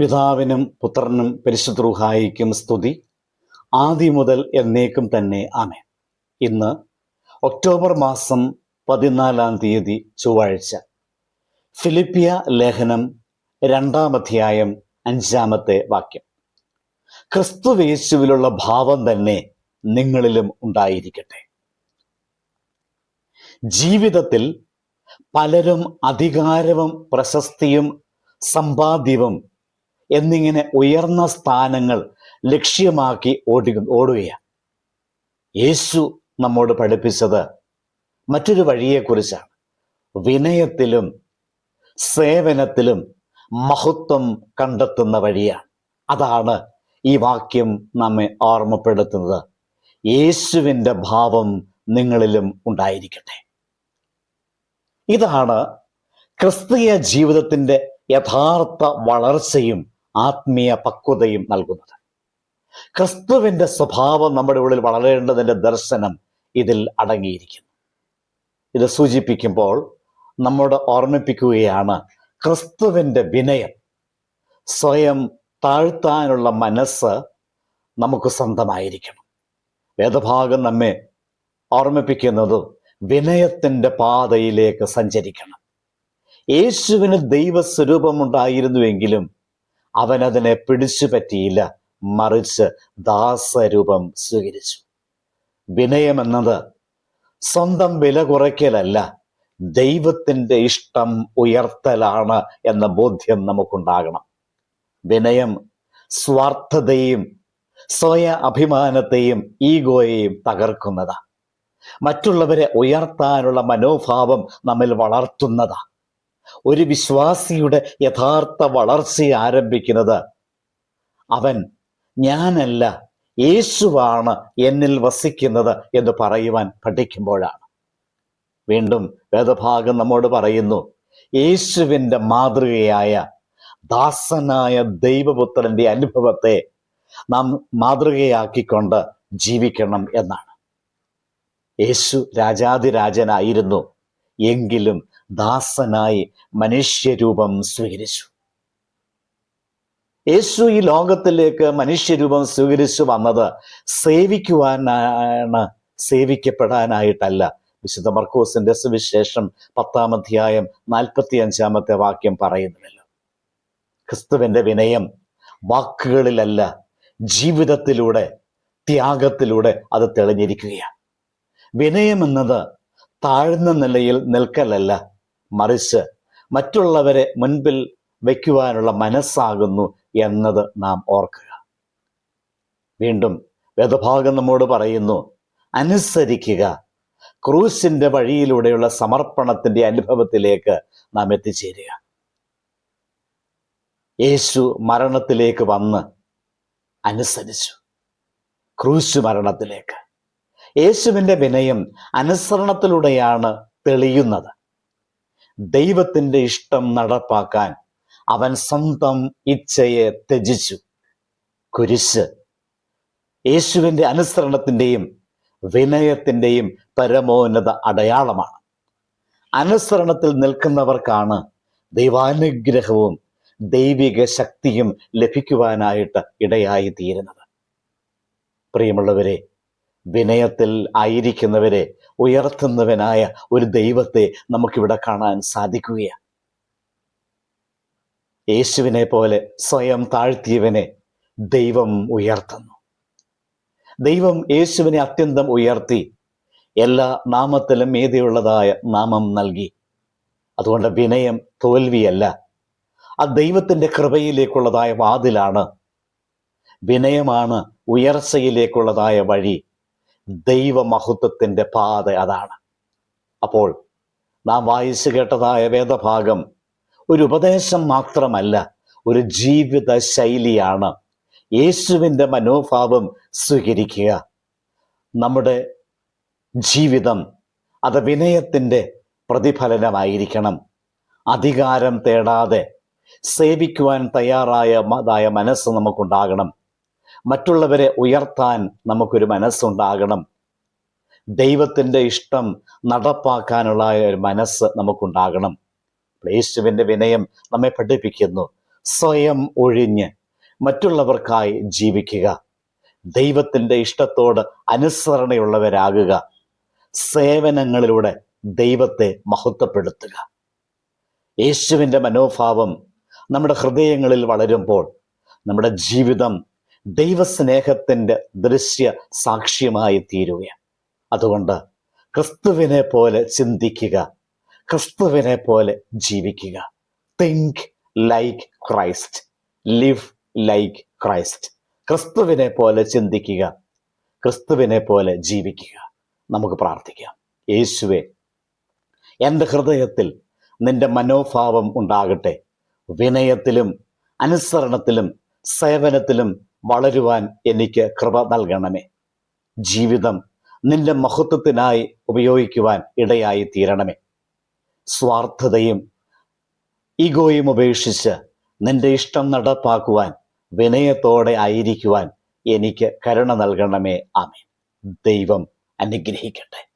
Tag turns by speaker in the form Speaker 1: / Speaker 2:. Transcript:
Speaker 1: പിതാവിനും പുത്രനും പരിശുദ്രൂഹായിക്കും സ്തുതി. ആദ്യം മുതൽ എന്നേക്കും തന്നെ ആമേ ഇന്ന് ഒക്ടോബർ മാസം പതിനാലാം തീയതി ചൊവ്വാഴ്ച. ഫിലിപ്പിയ ലേഖനം രണ്ടാം അധ്യായം അഞ്ചാമത്തെ വാക്യം. ക്രിസ്തുവേശുവിലുള്ള ഭാവം തന്നെ നിങ്ങളിലും ഉണ്ടായിരിക്കട്ടെ. ജീവിതത്തിൽ പലരും അധികാരവും പ്രശസ്തിയും സമ്പാദ്യവും എന്നിങ്ങനെ ഉയർന്ന സ്ഥാനങ്ങൾ ലക്ഷ്യമാക്കി ഓടി ഓടുകയാണ്. യേശു നമ്മോട് പഠിപ്പിച്ചത് മറ്റൊരു വഴിയെക്കുറിച്ചാണ്. വിനയത്തിലും സേവനത്തിലും മഹത്വം കണ്ടെത്തുന്ന വഴിയാണ്. അതാണ് ഈ വാക്യം നമ്മെ ഓർമ്മപ്പെടുത്തുന്നത്. യേശുവിന്റെ ഭാവം നിങ്ങളിലും ഉണ്ടായിരിക്കട്ടെ. ഇതാണ് ക്രിസ്തീയ ജീവിതത്തിന്റെ യഥാർത്ഥ വളർച്ചയും ആത്മീയ പക്വതയും നൽകുന്നത്. ക്രിസ്തുവിന്റെ സ്വഭാവം നമ്മുടെ ഉള്ളിൽ വളരേണ്ടതിന്റെ ദർശനം ഇതിൽ അടങ്ങിയിരിക്കുന്നു. ഇത് സൂചിപ്പിക്കുമ്പോൾ നമ്മോട് ഓർമ്മിപ്പിക്കുകയാണ് ക്രിസ്തുവിന്റെ വിനയം. സ്വയം താഴ്ത്താനുള്ള മനസ്സ് നമുക്ക് സ്വന്തമായിരിക്കണം. വേദഭാഗം നമ്മെ ഓർമ്മിപ്പിക്കുന്നത് വിനയത്തിന്റെ പാതയിലേക്ക് സഞ്ചരിക്കണം. യേശുവിന് ദൈവസ്വരൂപമുണ്ടായിരുന്നുവെങ്കിലും അവനതിനെ പിടിച്ചു പറ്റിയില്ല. മറിച്ച് ദാസരൂപം സ്വീകരിച്ചു. വിനയമെന്നത് സ്വന്തം വില കുറയ്ക്കലല്ല ദൈവത്തിന്റെ ഇഷ്ടം ഉയർത്തലാണ് എന്ന ബോധ്യം നമുക്കുണ്ടാകണം. വിനയം സ്വാർത്ഥതയും സ്വയ അഭിമാനത്തെയും ഈഗോയെയും തകർക്കുന്നതാ. മറ്റുള്ളവരെ ഉയർത്താനുള്ള മനോഭാവം നമ്മിൽ വളർത്തുന്നതാ. ഒരു വിശ്വാസിയുടെ യഥാർത്ഥ വളർച്ച ആരംഭിക്കുന്നത്. അവൻ ഞാനല്ല യേശുവാണ് എന്നിൽ വസിക്കുന്നത് എന്ന് പറയുവാൻ പഠിക്കുമ്പോഴാണ്. വീണ്ടും വേദഭാഗം നമ്മോട് പറയുന്നു യേശുവിന്റെ മാതൃകയായ ദാസനായ ദൈവപുത്രന്റെ അനുഭവത്തെ നാം മാതൃകയാക്കിക്കൊണ്ട് ജീവിക്കണം എന്നാണ്. യേശു രാജാതിരാജനായിരുന്നു എങ്കിലും ദാസനായി മനുഷ്യരൂപം സ്വീകരിച്ചു. യേശു ഈ ലോകത്തിലേക്ക് മനുഷ്യരൂപം സ്വീകരിച്ചു വന്നത് സേവിക്കുവാനാണ് സേവിക്കപ്പെടാനായിട്ടല്ല. വിശുദ്ധ മർക്കോസിന്റെ സുവിശേഷം പത്താം അധ്യായം നാൽപ്പത്തി അഞ്ചാമത്തെ വാക്യം പറയുന്നുവല്ലോ. ക്രിസ്തുവിന്റെ വിനയം വാക്കുകളിലല്ല ജീവിതത്തിലൂടെ ത്യാഗത്തിലൂടെ അത് തെളിഞ്ഞിരിക്കുകയാണ്. വിനയം എന്നത് താഴ്ന്ന നിലയിൽ നിൽക്കലല്ല മറിച്ച് മറ്റുള്ളവരെ മുൻപിൽ വയ്ക്കുവാനുള്ള മനസ്സാകുന്നു എന്നത് നാം ഓർക്കുക. വീണ്ടും വേദഭാഗം നമ്മോട് പറയുന്നു അനുസരിക്കുക. ക്രൂശിന്റെ വഴിയിലൂടെയുള്ള സമർപ്പണത്തിന്റെ അനുഭവത്തിലേക്ക് നാം എത്തിച്ചേരുക. യേശു മരണത്തിലേക്ക് വന്ന് അനുസരിച്ചു. ക്രൂശ് മരണത്തിലേക്ക്. യേശുവിന്റെ വിനയം അനുസരണത്തിലൂടെയാണ് തെളിയുന്നത്. ദൈവത്തിന്റെ ഇഷ്ടം നടപ്പാക്കാൻ അവൻ സ്വന്തം ഇച്ഛയെ ത്യജിച്ചു. കുരിശ്. യേശുവിന്റെ അനുസരണത്തിന്റെയും വിനയത്തിന്റെയും പരമോന്നത അടയാളമാണ്. അനുസരണത്തിൽ നിൽക്കുന്നവർക്കാണ് ദൈവാനുഗ്രഹവും ദൈവിക ശക്തിയും ലഭിക്കുവാനായിട്ട് ഇടയായി തീരുന്നത്. പ്രിയമുള്ളവരെ വിനയത്തിൽ ആയിരിക്കുന്നവരെ ഉയർത്തുന്നവനായ ഒരു ദൈവത്തെ നമുക്കിവിടെ കാണാൻ സാധിക്കുകയാണ്. യേശുവിനെ പോലെ സ്വയം താഴ്ത്തിയവനെ ദൈവം ഉയർത്തുന്നു. ദൈവം യേശുവിനെ അത്യന്തം ഉയർത്തി എല്ലാ നാമത്തിലും മീതിയുള്ളതായ നാമം നൽകി. അതുകൊണ്ട് വിനയം തോൽവിയല്ല ആ ദൈവത്തിന്റെ കൃപയിലേക്കുള്ളതായ വാതിലാണ്. വിനയമാണ് ഉയർച്ചയിലേക്കുള്ളതായ വഴി. ദൈവമഹത്വത്തിന്റെ പാത അതാണ്. അപ്പോൾ നാം വായിച്ചു കേട്ടതായ വേദഭാഗം ഒരു ഉപദേശം മാത്രമല്ല ഒരു ജീവിത ശൈലിയാണ് യേശുവിന്റെ മനോഭാവം സ്വീകരിക്കുക. നമ്മുടെ ജീവിതം അത് വിനയത്തിന്റെ പ്രതിഫലനമായിരിക്കണം. അധികാരം തേടാതെ സേവിക്കുവാൻ തയ്യാറായ മതായ മനസ്സ് നമുക്കുണ്ടാകണം. മറ്റുള്ളവരെ ഉയർത്താൻ നമുക്കൊരു മനസ്സുണ്ടാകണം. ദൈവത്തിന്റെ ഇഷ്ടം നടപ്പാക്കാനുള്ള ഒരു മനസ്സ് നമുക്കുണ്ടാകണം. യേശുവിന്റെ വിനയം നമ്മെ പഠിപ്പിക്കുന്നു. സ്വയം ഒഴിഞ്ഞ് മറ്റുള്ളവർക്കായി ജീവിക്കുക. ദൈവത്തിന്റെ ഇഷ്ടത്തോട് അനുസരണയുള്ളവരാകുക. സേവനങ്ങളിലൂടെ ദൈവത്തെ മഹത്വപ്പെടുത്തുക. യേശുവിന്റെ മനോഭാവം നമ്മുടെ ഹൃദയങ്ങളിൽ വളരുമ്പോൾ നമ്മുടെ ജീവിതം ദൈവസ്നേഹത്തിന്റെ ദൃശ്യ സാക്ഷ്യമായി തീരുക അതുകൊണ്ട് ക്രിസ്തുവിനെ പോലെ ചിന്തിക്കുക ക്രിസ്തുവിനെ പോലെ ജീവിക്കുക. Think like Christ live like Christ ക്രിസ്തുവിനെ പോലെ ചിന്തിക്കുക ക്രിസ്തുവിനെ പോലെ ജീവിക്കുക. നമുക്ക് പ്രാർത്ഥിക്കാം. യേശുവെ എന്റെ ഹൃദയത്തിൽ നിന്റെ മനോഭാവം ഉണ്ടാകട്ടെ. വിനയത്തിലും അനുസരണത്തിലും സേവനത്തിലും വളരുവാൻ എനിക്ക് കൃപ നൽകണമേ. ജീവിതം നിന്റെ മഹത്വത്തിനായി ഉപയോഗിക്കുവാൻ ഇടയായി തീരണമേ. സ്വാർത്ഥതയും ഈഗോയും ഉപേക്ഷിച്ച് നിന്റെ ഇഷ്ടം നടപ്പാക്കുവാൻ വിനയത്തോടെ ആയിരിക്കുവാൻ എനിക്ക് കരുണ നൽകണമേ. ആമേ ദൈവം അനുഗ്രഹിക്കട്ടെ.